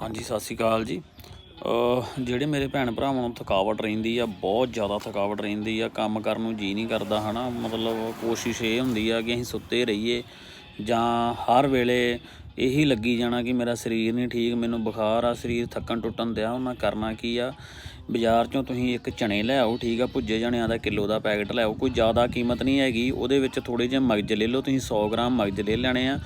ਹਾਂਜੀ, ਸਤਿ ਸ਼੍ਰੀ ਅਕਾਲ ਜੀ। ਜਿਹੜੇ ਮੇਰੇ ਭੈਣ ਭਰਾਵਾਂ ਨੂੰ ਥਕਾਵਟ ਰਹਿੰਦੀ ਆ, ਬਹੁਤ ਜ਼ਿਆਦਾ ਥਕਾਵਟ ਰਹਿੰਦੀ ਆ, ਕੰਮ ਕਰਨ ਨੂੰ ਜੀ ਨਹੀਂ ਕਰਦਾ, ਹਨਾ? ਮਤਲਬ ਕੋਸ਼ਿਸ਼ ਇਹ ਹੁੰਦੀ ਆ ਕਿ ਅਸੀਂ ਸੁੱਤੇ ਰਹੀਏ ਜਾਂ ਹਰ ਵੇਲੇ ਇਹੀ ਲੱਗੀ ਜਾਣਾ ਕਿ ਮੇਰਾ ਸਰੀਰ ਨਹੀਂ ਠੀਕ, ਮੈਨੂੰ ਬੁਖਾਰ ਆ, ਸਰੀਰ ਥੱਕਣ ਟੁੱਟਣ ਦਿਆ, ਉਹਨਾਂ ਕਰਨਾ ਕੀ ਆ? ਬਾਜ਼ਾਰ ਚੋਂ ਤੁਸੀਂ ਇੱਕ ਚਣੇ ਲੈ ਆਓ, ਠੀਕ ਆ? ਭੁੱਜੇ ਚਣਿਆਂ ਦਾ ਕਿਲੋ ਦਾ ਪੈਕਟ ਲੈ ਆਓ, ਕੋਈ ਜ਼ਿਆਦਾ ਕੀਮਤ ਨਹੀਂ ਹੈਗੀ, ਉਹਦੇ ਵਿੱਚ ਥੋੜੇ ਜਿਹੇ ਮਗਜ ਲੈ ਲਓ, ਤੁਸੀਂ 100 ਗ੍ਰਾਮ ਮਗਜ ਲੈ ਲੈਣੇ ਆ।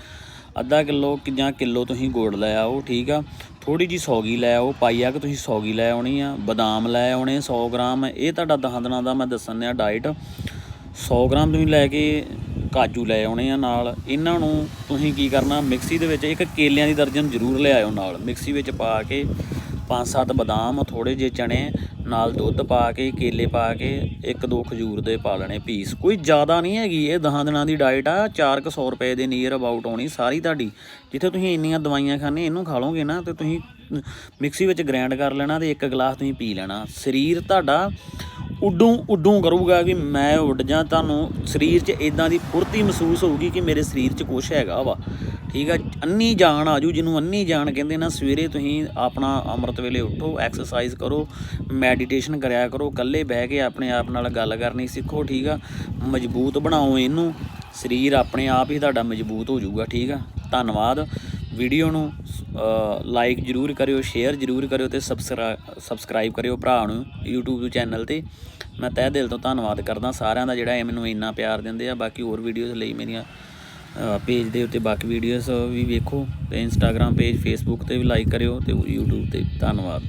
ਅੱਧਾ ਕਿਲੋ ਜਾਂ ਕਿਲੋ ਤੁਸੀਂ ਗੁੜ ਲੈ ਆਓ, ਠੀਕ ਆ? ਥੋੜੀ ਜੀ ਸੌਗੀ ਲੈ ਆਓ ਪਾਈਆ ਕਿ ਤੁਸੀਂ ਸੌਗੀ ਲੈ ਆਉਣੀ ਆ? ਬਦਾਮ ਲੈ ਆਉਣੇ 100 ਗ੍ਰਾਮ, ਇਹ ਤੁਹਾਡਾ ਦਹਾਂ ਦਿਨਾਂ ਦਾ ਮੈਂ ਦੱਸਣ ਦਿਆ ਡਾਈਟ 100 ਗ੍ਰਾਮ ਤੁਸੀਂ ਲੈ ਕੇ ਕਾਜੂ ਲੈ ਆਉਣੇ ਆ ਨਾਲ। ਇਹਨਾਂ ਨੂੰ ਤੁਸੀਂ ਕੀ ਕਰਨਾ, ਮਿਕਸੀ ਦੇ ਵਿੱਚ ਇੱਕ ਕੇਲਿਆਂ ਦੀ ਦਰਜਨ ਜ਼ਰੂਰ ਲੈ ਆਇਓ ਨਾਲ। ਮਿਕਸੀ ਵਿੱਚ ਪਾ ਕੇ ਪੰਜ ਸੱਤ ਬਦਾਮ ਥੋੜੇ ਜਿਹੇ ਚਣੇ ਨਾਲ ਦੁੱਧ ਪਾ ਕੇ, ਕੇਲੇ ਪਾ ਕੇ, ਇੱਕ ਦੋ ਖਜੂਰ ਦੇ ਪਾ ਲੈਣੇ ਪੀਸ। ਕੋਈ ਜ਼ਿਆਦਾ ਨਹੀਂ ਹੈਗੀ, ਇਹ ਦਹਾਂ ਦਿਨਾਂ ਦੀ ਡਾਈਟ ਆ। 400 ਰੁਪਏ ਦੇ ਨੀਅਰ ਅਬਾਊਟ ਆਉਣੀ ਸਾਰੀ ਤੁਹਾਡੀ। ਜਿੱਥੇ ਤੁਸੀਂ ਇੰਨੀਆਂ ਦਵਾਈਆਂ ਖਾਣੇ ਇਹਨੂੰ ਖਾ ਲਓਗੇ ਨਾ, ਤੇ ਤੁਸੀਂ ਮਿਕਸੀ ਵਿੱਚ ਗ੍ਰਾਈਂਡ ਕਰ ਲੈਣਾ ਤੇ ਇੱਕ ਗਲਾਸ ਤੁਸੀਂ ਪੀ ਲੈਣਾ। ਸਰੀਰ ਤੁਹਾਡਾ ਉੱਡੂ ਉੱਡੂ ਕਰੂਗਾ ਕਿ ਮੈਂ ਉੱਡ ਜਾਂ, ਤੁਹਾਨੂੰ ਸਰੀਰ 'ਚ ਇਦਾਂ ਦੀ ਫੁਰਤੀ ਮਹਿਸੂਸ ਹੋਊਗੀ ਕਿ ਮੇਰੇ ਸਰੀਰ 'ਚ ਕੁਝ ਹੈਗਾ ਵਾ। ਠੀਕ ਆ, ਅੰਨੀ ਜਾਨ ਆਜੂ ਜਿਹਨੂੰ ਅੰਨੀ ਜਾਨ ਕਹਿੰਦੇ ਨਾ, ਸਵੇਰੇ ਤੁਸੀਂ ਆਪਣਾ ਅੰਮ੍ਰਿਤ ਵੇਲੇ ਉੱਠੋ ਐਕਸਰਸਾਈਜ਼ ਕਰੋ ਮੈਡੀਟੇਸ਼ਨ ਕਰਿਆ ਕਰੋ, ਇਕੱਲੇ ਬਹਿ ਕੇ ਆਪਣੇ ਆਪ ਨਾਲ ਗੱਲ ਕਰਨੀ ਸਿੱਖੋ, ਠੀਕ ਆ। ਮਜ਼ਬੂਤ ਬਣਾਓ ਇਹਨੂੰ, ਸਰੀਰ ਆਪਣੇ ਆਪ ਹੀ ਤੁਹਾਡਾ ਮਜ਼ਬੂਤ ਹੋ ਜਾਊਗਾ ਠੀਕ ਆ। ਧੰਨਵਾਦ ਵੀਡੀਓ ਨੂੰ ਲਾਈਕ ਜਰੂਰ ਕਰਿਓ ਸ਼ੇਅਰ ਜਰੂਰ ਕਰਿਓ ਤੇ ਸਬਸਕ੍ਰਾਈਬ ਕਰਿਓ ਭਰਾ ਨੂੰ YouTube ਚੈਨਲ ਤੇ। ਮੈਂ ਤਹਿ ਦਿਲ ਤੋਂ ਧੰਨਵਾਦ ਕਰਦਾ ਸਾਰਿਆਂ ਦਾ ਜਿਹੜਾ ਇਹ ਮੈਨੂੰ ਇੰਨਾ ਪਿਆਰ ਦਿੰਦੇ ਆ। ਬਾਕੀ ਹੋਰ ਵੀਡੀਓਜ਼ ਲਈ ਮੇਰੀਆਂ ਪੇਜ ਦੇ ਉੱਤੇ ਬਾਕੀ ਵੀਡੀਓਜ਼ ਵੀ ਵੇਖੋ ਤੇ ਇੰਸਟਾਗ੍ਰam ਪੇਜ ਫੇਸਬੁੱਕ ਤੇ ਵੀ ਲਾਈਕ ਕਰਿਓ ਤੇ YouTube ਤੇ ਧੰਨਵਾਦ।